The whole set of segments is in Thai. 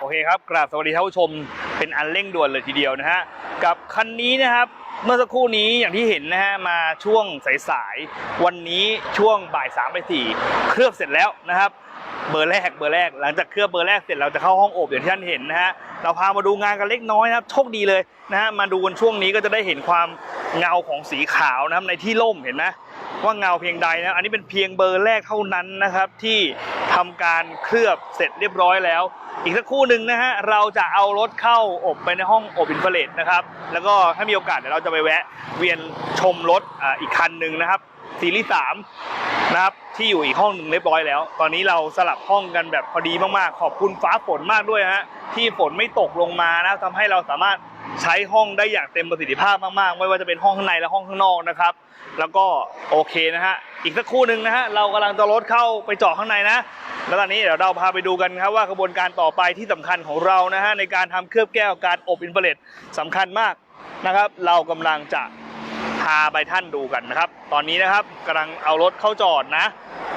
โอเคครับกราบสวัสดีท่านผู้ชมเป็นอันเร่งด่วนเลยทีเดียวนะฮะกับคันนี้นะครับเมื่อสักครู่นี้อย่างที่เห็นนะฮะมาช่วงสายๆวันนี้ช่วงบ่ายสามไปสี่เคลือบเสร็จแล้วนะครับ เบอร์แรกเบอร์แรกหลังจากเคลือบเบอร์แรกเสร็จเราจะเข้าห้องอบอย่างที่ท่านเห็นนะฮะเราพามาดูงานกันเล็กน้อยนะครับโชคดีเลยนะฮะมาดูกันช่วงนี้ก็จะได้เห็นความเงาของสีขาวนะครับในที่ร่มเห็นไหมว่าเงาเพียงใดนะอันนี้เป็นเพียงเบอร์แรกเท่านั้นนะครับที่ ทำการเคลือบเสร็จเรียบร้อยแล้ว อีกสักครู่หนึ่งนะฮะเราจะเอารถเข้าอบไปในห้องอบอินฟลเลตนะครับแล้วก็ถ้ามีโอกาสเดี๋ยวเราจะไปแวะเวียนชมรถออีกคันหนึ่งนะครับซีรีส์สาม นะครับที่อยู่อีกห้องหนึ่งเรียบร้อยแล้ว ตอนนี้เราสลับห้องกันแบบพอดีมากๆ ขอบคุณฟ้าฝนมากด้วยฮะที่ฝนไม่ตกลงมานะทำให้เราสามารถใช้ห้องได้อย่างเต็มประสิทธิภาพมากๆ ไม่ว่าจะเป็นห้องข้างในและห้องข้างนอกนะครับ แล้วก็โอเคนะฮะอีกสักครู่หนึ่งนะฮะเรากำลังจะรถเข้าไปเจาะข้างในนะแล้วตอนนี้เดี๋ยวเราพาไปดูกันครับว่ากระบวนการต่อไปที่สำคัญของเรานะฮะในการทำเคลือบแก้วการอบอินฟราเรดสำคัญมากนะครับ เรากำลังจะาไปท่านดูกันนะครับ ตอนนี้นะครับกำลังเอารถเข้าจอดนะ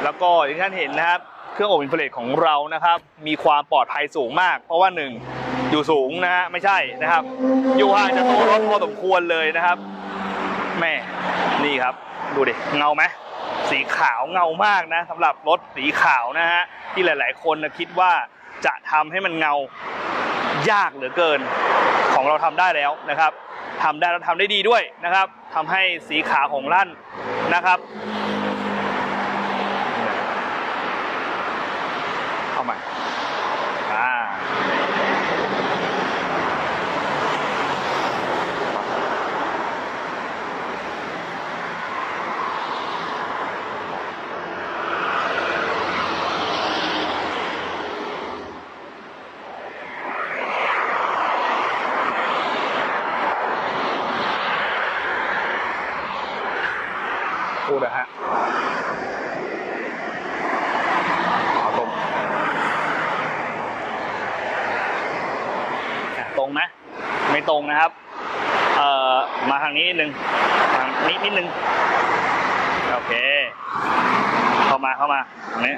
แล้วก็ที่ท่านเห็นนะครับ เครื่องอบอินฟราเรดของเรานะครับ มีความปลอดภัยสูงมาก เพราะว่าหนึ่งอยู่สูงนะฮะไม่ใช่นะครับ อยู่ห่างจากตัวรถพอสมควรเลยนะครับแม่นี่ครับ ดูดิเงาไหมสีขาวเงามากนะสำหรับรถสีขาวนะฮะที่หลาย ๆ คนนะคิดว่าจะทำให้มันเงายากเหลือเกิน ของเราทำได้แล้วนะครับ ทำได้แล้วทำได้ดีด้วยนะครับทำให้สีขาวของลั่นนะครับ เข้ามาอ่า พูดนะฮะตรงอะตรงไหมไม่ตรงนะครับ เอ่อ มาทางนี้นิดนึงทางนี้นิดนึง โอเค เข้ามาเข้ามาตรงนี้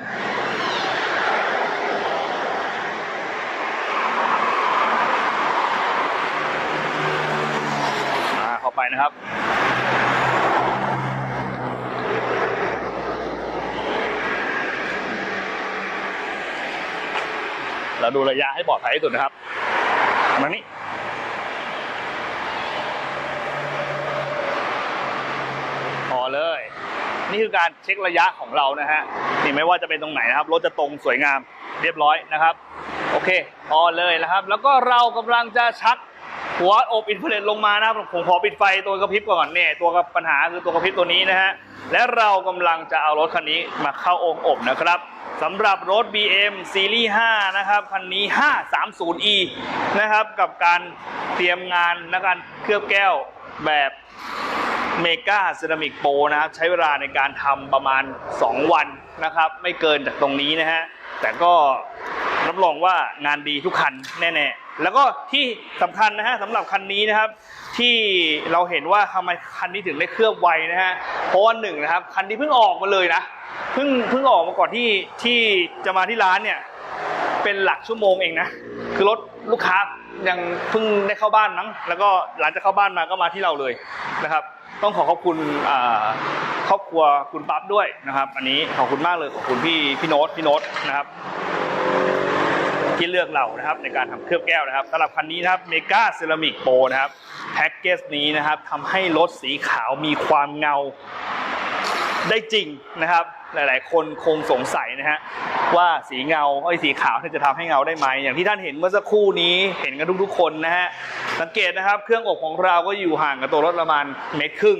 อ่าเข้าไปนะครับ เราดูระยะให้ปลอดภัยที่สุดนะครับมานี้พอเลย นี่คือการเช็คระยะของเรานะฮะนี่ไม่ว่าจะเป็นตรงไหนนะครับรถจะตรงสวยงามเรียบร้อยนะครับโอเคพอเลยนะครับ แล้วก็เรากำลังจะชักหัวอบอินฟราเรดลงมานะครับผมขอปิดไฟตัวกระพริบก่อนเนี่ยตัวกับปัญหาคือตัวกระพริบตัวนี้นะฮะและเรากำลังจะเอารถคันนี้มาเข้าองค์อบนะครับ สำหรับรถ BM ซีรีส์ 5 นะครับ คันนี้ 530e นะครับ กับการเตรียมงานและการเคลือบแก้วแบบเมกาเซรามิกโปนะครับ ใช้เวลาในการทำประมาณ 2 วันนะครับ ไม่เกินจากตรงนี้นะฮะ แต่ก็รับรองว่างานดีทุกคันแน่ ๆ แล้วก็ที่สำคัญนะฮะสำหรับคันนี้นะครับ ที่เราเห็นว่าทำไมคันนี้ถึงได้เคลือบไวนะฮะเพราะว่าหนึ่งนะครับคันนี้เพิ่งออกมาเลยนะเพิ่งเพิ่งออกมาก่อนที่ที่จะมาที่ร้านเนี่ยเป็นหลักชั่วโมงเองนะคือรถลูกค้ายังเพิ่งได้เข้าบ้านมั้งแล้วก็หลังจากเข้าบ้านมาก็มาที่เราเลยนะครับ ต้องขอขอบคุณอ่าครอบครัวคุณปั๊บด้วยนะครับ อันนี้ขอบคุณมากเลยขอบคุณพี่พี่โน้ตพี่โน้ตนะครับ ที่เลือกเรานะครับในการทำเคลือบแก้วนะครับสำหรับคันนี้นะครับเมกาเซรามิกโปนะครับ แพ็กเกจนี้นะครับทำให้รถสีขาวมีความเงาได้จริงนะครับ หลาย ๆ คนคงสงสัยนะฮะว่าสีเงาไอ้สีขาวนี่จะทำให้เงาได้ไหมอย่างที่ท่านเห็นเมื่อสักครู่นี้เห็นกันทุก ๆ คนนะฮะสังเกตนะครับ เครื่องอบของเราก็อยู่ห่างกับตัวรถประมาณเมตรครึ่ง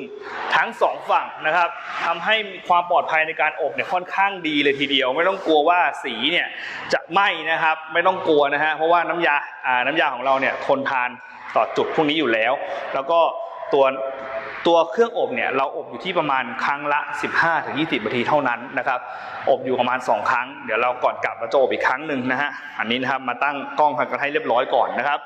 ทั้งสองฝั่งนะครับทำให้ความปลอดภัยในการอบเนี่ยค่อนข้างดีเลยทีเดียว ไม่ต้องกลัวว่าสีเนี่ยจะไหม้นะครับ ไม่ต้องกลัวนะฮะเพราะว่าน้ำยาอ่าน้ำยาของเราเนี่ยทนทาน ต่อจุดพวกนี้อยู่แล้ว แล้วก็ตัวตัวเครื่องอบเนี่ยเราอบอยู่ที่ประมาณครั้งละ 15-20นาทีเท่านั้นนะครับ อบอยู่ประมาณ 2 ครั้ง เดี๋ยวเราก่อนกลับเราจะอบอีกครั้งหนึ่งนะฮะ อันนี้นะครับมาตั้งกล้องกันให้เรียบร้อยก่อนนะครับ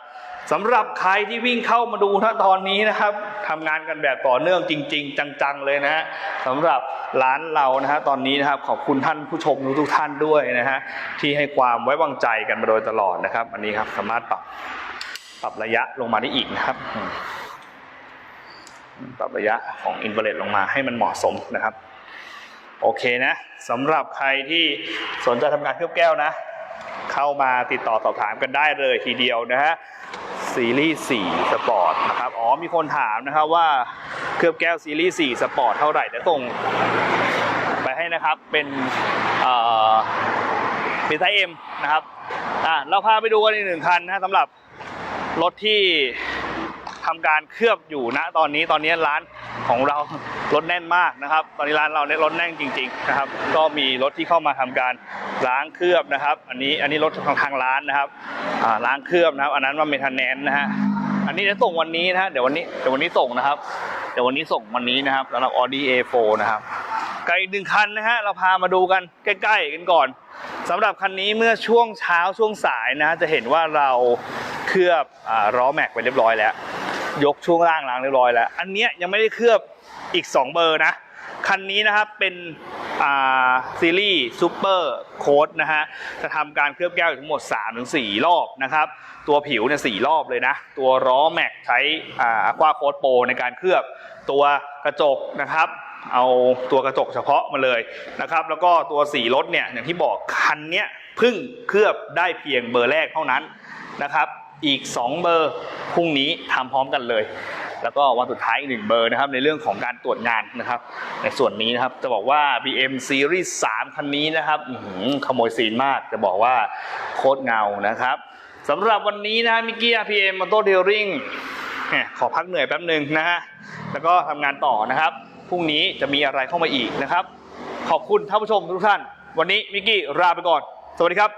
สำหรับใครที่วิ่งเข้ามาดูณตอนนี้นะครับทำงานกันแบบต่อเนื่องจริง ๆ จังๆเลยนะฮะสำหรับร้านเรานะฮะตอนนี้นะครับขอบคุณท่านผู้ชมทุกท่านด้วยนะฮะที่ให้ความไว้วางใจกันมาโดยตลอดนะครับ อันนี้ครับสามารถปรับ ปรับระยะลงมาได้อีกนะครับ ปรับระยะของอินเวอร์เรลงมาให้มันเหมาะสมนะครับ โอเคนะสำหรับใครที่สนใจทำงานเคลือบแก้วนะ เข้ามาติดต่อสอบถามกันได้เลยทีเดียวนะฮะซีรีส์4สปอร์ตนะครับ อ๋อมีคนถามนะครับว่าเคลือบแก้วซีรีส์4สปอร์ตเท่าไหร่เดี๋ยวส่งไปให้นะครับเป็นเอ่อเป็นไซส์เอ็มนะครับอะเราพาไปดูกันอีกหนึ่งคันนะสำหรับ รถที่ทำการเคลือบอยู่นะตอนนี้ตอนนี้ร้านของเรารถแน่นมากนะครับ ตอนนี้ร้านเราเนี่ยรถแน่นจริง ๆนะครับ ก็มีรถที่เข้ามาทำการล้างเคลือบนะครับ อันนี้อันนี้รถของทางร้านนะครับล้างเคลือบนะครับ อันนั้นว่าเมทานแนนนะฮะอันนี้จะส่งวันนี้นะฮะเดี๋ยววันนี้เดี๋ยววันนี้ส่งนะครับเดี๋ยววันนี้ส่งวันนี้นะครับสำหรับ Audi A4 นะครับกับอีกหนึ่งคันนะฮะเราพามาดูกันใกล้ ๆ กันก่อนสำหรับคันนี้เมื่อช่วงเช้าช่วงสายนะจะเห็นว่าเรา ลือบอล้อแม็กไปเรียบร้อยแล้ว ยกช่วงล่างล้างเรียบร้อยแล้ว อันนี้ยังไม่ได้เคลือบอีก 2 เบอร์นะ คันนี้นะครับเป็นซีรีส์ซูเปอร์โค้ดนะฮะ จะทำการเคลือบแก้วอยู่ทั้งหมด 3-4 รอบนะครับ ตัวผิวเนี่ยสรอบเลยนะ ตัวล้อแม็กใช้อควาโค้ดโปรในการเคลือบตัวกระจกนะครับเอาตัวกระจกเฉพาะมาเลยนะครับ แล้วก็ตัวสีรถเนี่ยอย่างที่บอกคันเนี้ยเพิ่งเคลือบได้เพียงเบอร์แรกเท่านั้นนะครับ อีก 2 เบอร์พรุ่งนี้ทำพร้อมกันเลย แล้วก็วันสุดท้ายอีกหนึ่งเบอร์นะครับในเรื่องของการตรวจงานนะครับ ในส่วนนี้นะครับจะบอกว่า BM Series 3 คันนี้นะครับขโมยซีนมากจะบอกว่าโคตรเงานะครับสำหรับวันนี้นะฮะมิกกี้ RPM Motor Dealing ขอพักเหนื่อยแป๊บหนึ่งนะฮะแล้วก็ทำงานต่อนะครับพรุ่งนี้จะมีอะไรเข้ามาอีกนะครับ ขอบคุณท่านผู้ชมทุกท่าน วันนี้มิกกี้ลาไปก่อน สวัสดีครับ